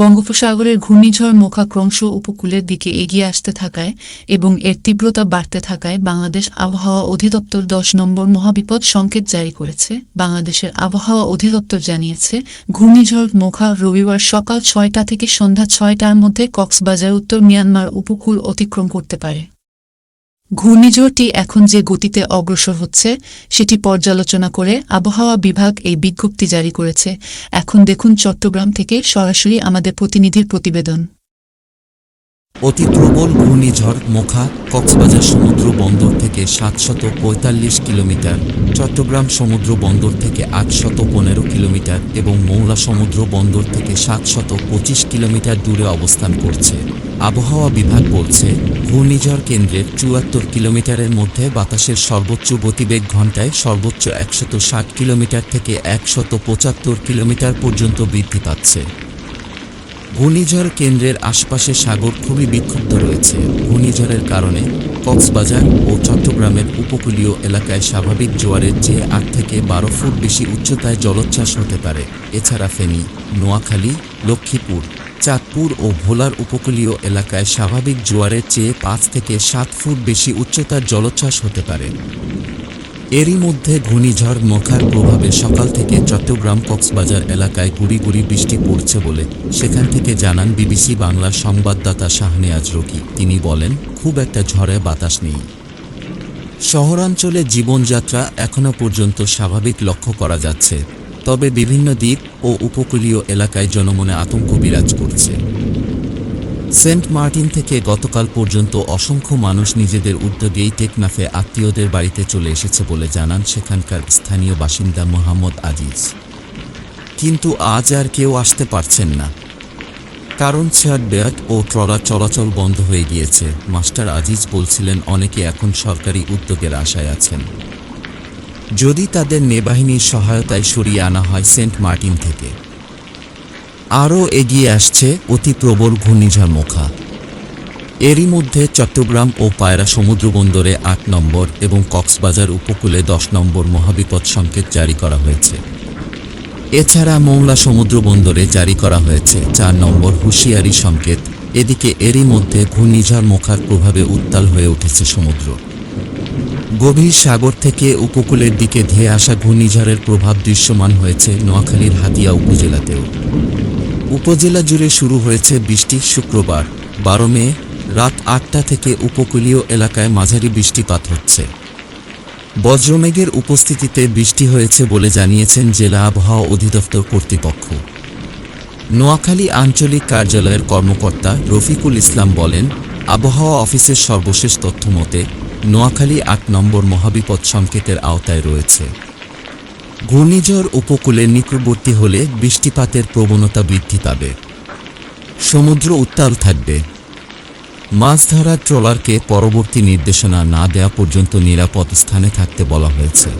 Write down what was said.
বঙ্গোপসাগরের ঘূর্ণিঝড় মোখা ক্রমশ উপকূলের দিকে এগিয়ে আসতে থাকায় এবং এর তীব্রতা বাড়তে থাকায় বাংলাদেশ আবহাওয়া অধিদপ্তর দশ নম্বর মহাবিপদ সংকেত জারি করেছে। বাংলাদেশের আবহাওয়া অধিদপ্তর জানিয়েছে, ঘূর্ণিঝড় মোখা রবিবার সকাল ছয়টা থেকে সন্ধ্যা ছয়টার মধ্যে কক্সবাজার, উত্তর মিয়ানমার উপকূল অতিক্রম করতে পারে। ঘূর্ণিঝড়টি এখন যে গতিতে অগ্রসর হচ্ছে, সেটি পর্যালোচনা করে আবহাওয়া বিভাগ এই বিজ্ঞপ্তি জারি করেছে। এখন দেখুন চট্টগ্রাম থেকে সরাসরি আমাদের প্রতিনিধির প্রতিবেদন। অতি প্রবল ঘূর্ণিঝড় মোখা কক্সবাজার সমুদ্র বন্দর থেকে সাতশত পঁয়তাল্লিশ কিলোমিটার, চট্টগ্রাম সমুদ্র বন্দর থেকে আটশত পনেরো কিলোমিটার এবং মৌলা সমুদ্র বন্দর থেকে সাতশত পঁচিশ কিলোমিটার দূরে অবস্থান করছে। আবহাওয়া বিভাগ বলছে, ঘূর্ণিঝড় কেন্দ্রের চুয়াত্তর কিলোমিটারের মধ্যে বাতাসের সর্বোচ্চ গতিবেগ ঘন্টায় সর্বোচ্চ একশত ষাট কিলোমিটার থেকে একশত পঁচাত্তর কিলোমিটার পর্যন্ত বৃদ্ধি পাচ্ছে। ঘূর্ণিঝড় কেন্দ্রের আশপাশে সাগর খুবই বিক্ষুব্ধ রয়েছে। ঘূর্ণিঝড়ের কারণে কক্সবাজার ও চট্টগ্রামের উপকূলীয় এলাকায় স্বাভাবিক জোয়ারের চেয়ে আট থেকে বারো ফুট বেশি উচ্চতায় জলোচ্ছ্বাস হতে পারে। এছাড়া ফেনী, নোয়াখালী, লক্ষ্মীপুর, চাঁদপুর ও ভোলার উপকূলীয় এলাকায় স্বাভাবিক জোয়ারের চেয়ে পাঁচ থেকে সাত ফুট বেশি উচ্চতার জলোচ্ছ্বাস হতে পারে। এরই মধ্যে ঘূর্ণিঝড় মোখার প্রভাবে সকাল থেকে চট্টগ্রাম কক্সবাজার এলাকায় গুড়ি গুড়ি বৃষ্টি পড়ছে বলে সেখান থেকে জানান বিবিসি বাংলার সংবাদদাতা শাহনেয়াজ রকি। তিনি বলেন, খুব একটা ঝড়ে বাতাস নেই। শহরাঞ্চলে জীবনযাত্রা এখনও পর্যন্ত স্বাভাবিক লক্ষ্য করা যাচ্ছে, তবে বিভিন্ন দ্বীপ ও উপকূলীয় এলাকায় জনমনে আতঙ্ক বিরাজ করছে। সেন্ট মার্টিন থেকে গতকাল পর্যন্ত অসংখ্য মানুষ নিজেদের উদ্যোগেই টেকনাফে আত্মীয়দের বাড়িতে চলে এসেছে বলে জানান সেখানকার স্থানীয় বাসিন্দা মোহাম্মদ আজিজ। কিন্তু আজ আর কেউ আসতে পারছেন না। কারণ চেয়ার বেয়াট ও ট্রলার চলাচল বন্ধ হয়ে গিয়েছে। মাস্টার আজিজ বলছিলেন, অনেকে এখন সরকারি উদ্যোগের আশায় আছেন। যদি তাদের নেবাহিনীর সহায়তায় সরিয়ে আনা হয় সেন্ট মার্টিন থেকে। আরও এগিয়ে আসছে অতি প্রবল ঘূর্ণিঝড় মোখা। এরই মধ্যে চট্টগ্রাম ও পায়রা সমুদ্রবন্দরে আট নম্বর এবং কক্সবাজার উপকূলে দশ নম্বর মহাবিপদ সংকেত জারি করা হয়েছে। এছাড়া মংলা সমুদ্রবন্দরে জারি করা হয়েছে চার নম্বর হুঁশিয়ারি সংকেত। এদিকে এরই মধ্যে ঘূর্ণিঝড় মোখার প্রভাবে উত্তাল হয়ে উঠেছে সমুদ্র। গভীর সাগর থেকে উপকূলের দিকে ধেয়ে আসা ঘূর্ণিঝড়ের প্রভাব দৃশ্যমান হয়েছে নোয়াখালীর হাতিয়া উপজেলাতেও। উপজেলা জুড়ে শুরু হয়েছে বৃষ্টি শুক্রবার। বারো মে রাত আটটা থেকে উপকূলীয় এলাকায় মাঝারি বৃষ্টিপাত হচ্ছে। বজ্রমেঘের উপস্থিতিতে বৃষ্টি হয়েছে বলে জানিয়েছেন জেলা আবহাওয়া অধিদপ্তর কর্তৃপক্ষ। নোয়াখালী আঞ্চলিক কার্যালয়ের কর্মকর্তা রফিকুল ইসলাম বলেন, আবহাওয়া অফিসের সর্বশেষ তথ্য মতে, নোয়াখালী আট নম্বর মহাবিপদ সংকেতের আওতায় রয়েছে। ঘূর্ণিঝড় উপকূলে নিকটবর্তী হলে বৃষ্টিপাতের প্রবণতা বৃদ্ধি পাবে। সমুদ্র উত্তাল থাকবে। মাছ ধরার ট্রলারকে পরবর্তী নির্দেশনা না দেওয়া পর্যন্ত নিরাপদ স্থানে থাকতে বলা হয়েছে।